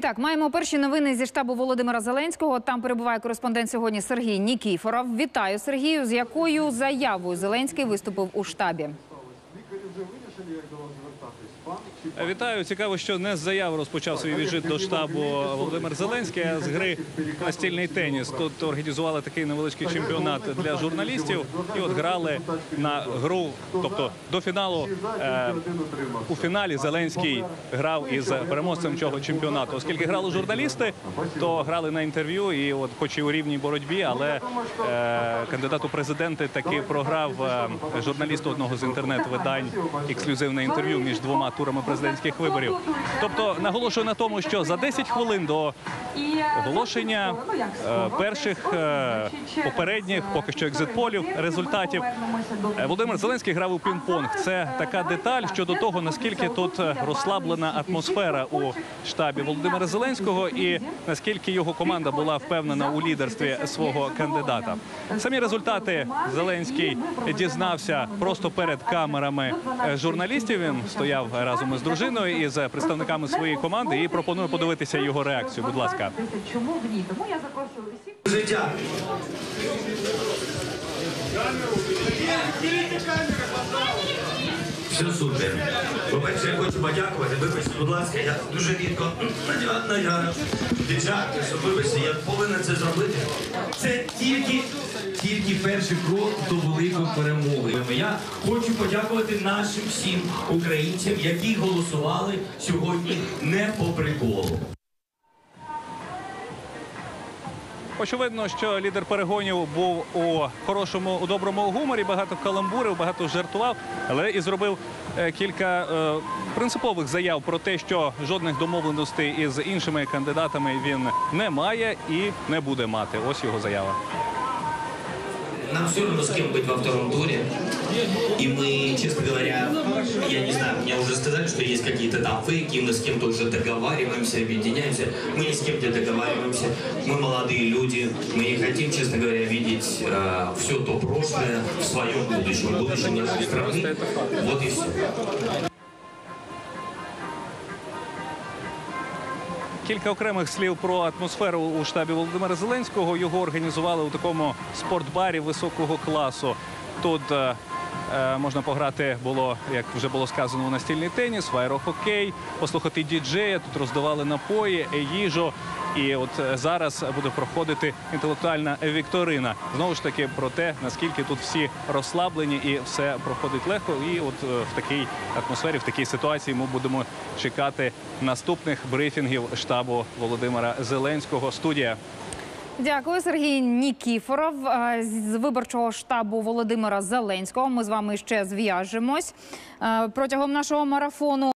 Так, маємо перші новини зі штабу Володимира Зеленського. Там перебуває кореспондент сьогодні Сергій Нікіфоров. Вітаю Сергію. З якою заявою Зеленський виступив у штабі? Вітаю. Цікаво, що не з заяви розпочав свій візит до штабу Володимир Зеленський, а з гри настільний теніс. Тут організували такий невеличкий чемпіонат для журналістів, і от грали на гру, тобто до фіналу. Е, у фіналі Зеленський грав із переможцем цього чемпіонату. Оскільки грали журналісти, то грали на інтерв'ю, і от, хоч і у рівній боротьбі, але е, кандидат у президенти таки програв е, журналісту одного з інтернет-видань ексклюзивне інтерв'ю між двома турами президентських виборів. Тобто наголошую на тому, що за 10 хвилин до оголошення е, перших е, попередніх, поки що екзитполів, результатів. Е, Володимир Зеленський грав у пінг-понг. Це така деталь щодо того, наскільки тут розслаблена атмосфера у штабі Володимира Зеленського і наскільки його команда була впевнена у лідерстві свого кандидата. Самі результати Зеленський дізнався просто перед камерами журналістів. Він стояв разом із дружиною і з представниками своєї команди. І пропоную подивитися його реакцію. Будь ласка. Чому в ній? Тому я запрошую усіх. життя. Все супер. По-перше, я хочу подякувати. Вибачте, будь ласка, я дуже рідко я дівчатки, що вибачте, я повинен це зробити. Це тільки, тільки перший крок до великої перемоги. Я хочу подякувати нашим всім українцям, які голосували сьогодні не по приколу. Очевидно, що лідер перегонів був у хорошому, у доброму гуморі, багато каламбурів, багато жартував, але і зробив е, кілька е, принципових заяв про те, що жодних домовленостей із іншими кандидатами він не має і не буде мати. Ось його заява. Нам все равно с кем быть во втором туре. И мы, честно говоря, я не знаю, мне уже сказали, что есть какие-то там фейки, мы с кем-то уже договариваемся, объединяемся. Мы ни с кем не договариваемся. Мы молодые люди. Мы не хотим, честно говоря, видеть э, все то прошлое в своем будущем, в будущем нашей страны. Вот и все. Кілька окремих слів про атмосферу у штабі Володимира Зеленського. Його організували у такому спортбарі високого класу. Тут е, можна пограти було, як вже було сказано, настільний теніс, в послухати діджея. Тут роздавали напої, е, їжу. І от е, зараз буде проходити інтелектуальна вікторина. Знову ж таки про те, наскільки тут всі розслаблені і все проходить легко. І от е, в такій атмосфері, в такій ситуації ми будемо чекати наступних брифінгів штабу Володимира Зеленського. Студія. Дякую, Сергій Нікіфоров е, з виборчого штабу Володимира Зеленського. Ми з вами ще зв'яжемось е, протягом нашого марафону.